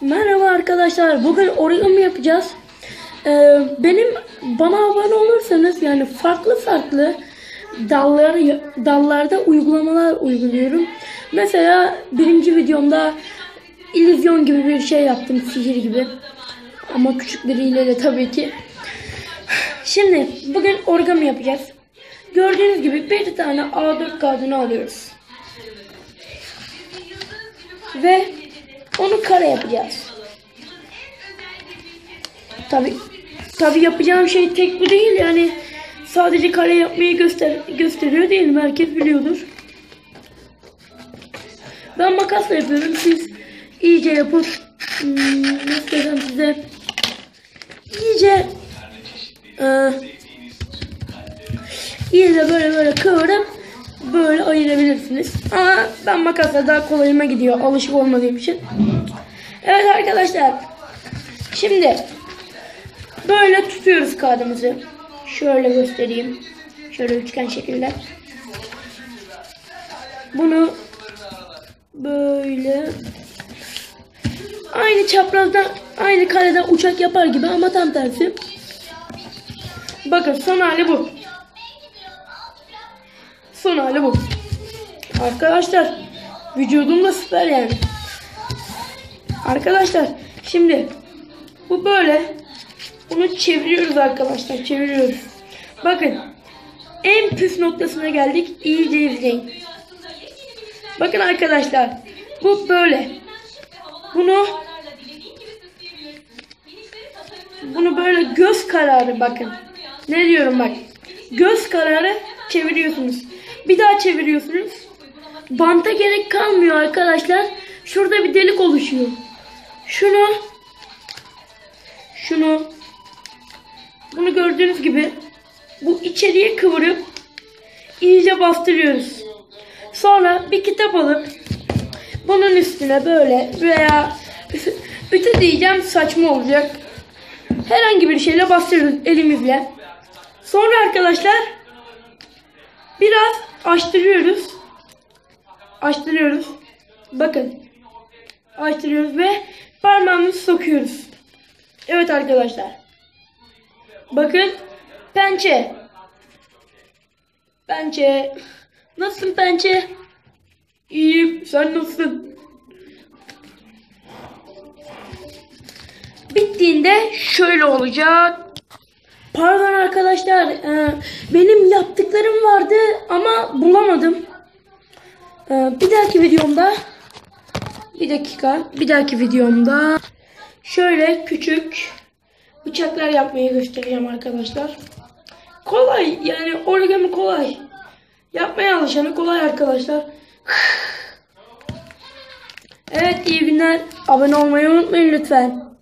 Merhaba arkadaşlar. Bugün origami yapacağız. Ee, benim bana abone olursanız yani farklı farklı dallar dallarda uygulamalar uyguluyorum. Mesela birinci videomda illüzyon gibi bir şey yaptım sihir gibi. Ama küçükleriyle de tabii ki. Şimdi bugün origami yapacağız. Gördüğünüz gibi bir tane A4 kağıdını alıyoruz. Ve onu kare yapacağız. Tabi tabi yapacağım şey tek bu değil. Yani sadece kare yapmayı göster gösteriyor değilim herkes biliyordur. Ben makasla yapıyorum. Siz iyice yapıp hmm, nasıl desem size. İyice e, iyice böyle böyle kıvırıp böyle ayırabilirsiniz. Ama ben makasla daha kolayıma gidiyor alışık olmadığım için. Evet arkadaşlar. Şimdi böyle tutuyoruz kağıdımızı. Şöyle göstereyim. Şöyle üçgen şekilde. Bunu böyle aynı çaprazdan aynı kareden uçak yapar gibi ama tam tersi. Bakın son hali bu. Son hali bu. Arkadaşlar vücudum da süper yani. Arkadaşlar şimdi bu böyle. Bunu çeviriyoruz arkadaşlar. Çeviriyoruz. Bakın en püf noktasına geldik. İyice izleyin. Bakın arkadaşlar bu böyle. Bunu bunu böyle göz kararı bakın. Ne diyorum bak. Göz kararı çeviriyorsunuz. Bir daha çeviriyorsunuz. Banta gerek kalmıyor arkadaşlar. Şurada bir delik oluşuyor. Şunu şunu bunu gördüğünüz gibi bu içeriye kıvırıp iyice bastırıyoruz. Sonra bir kitap alıp bunun üstüne böyle veya ütü diyeceğim saçma olacak. Herhangi bir şeyle bastırıyoruz elimizle. Sonra arkadaşlar biraz açtırıyoruz. Açtırıyoruz. Bakın. Açtırıyoruz ve parmağımızı sokuyoruz. Evet arkadaşlar. Bakın. Pençe. Pençe. Nasılsın pençe? İyiyim. Sen nasılsın? Bittiğinde şöyle olacak. Pardon arkadaşlar. e, benim yaptıklarım vardı ama bulamadım. E, bir dahaki videomda bir dakika. Bir dahaki videomda şöyle küçük bıçaklar yapmayı göstereceğim arkadaşlar. Kolay yani origami kolay. Yapmaya alışanı kolay arkadaşlar. Evet iyi günler. Abone olmayı unutmayın lütfen.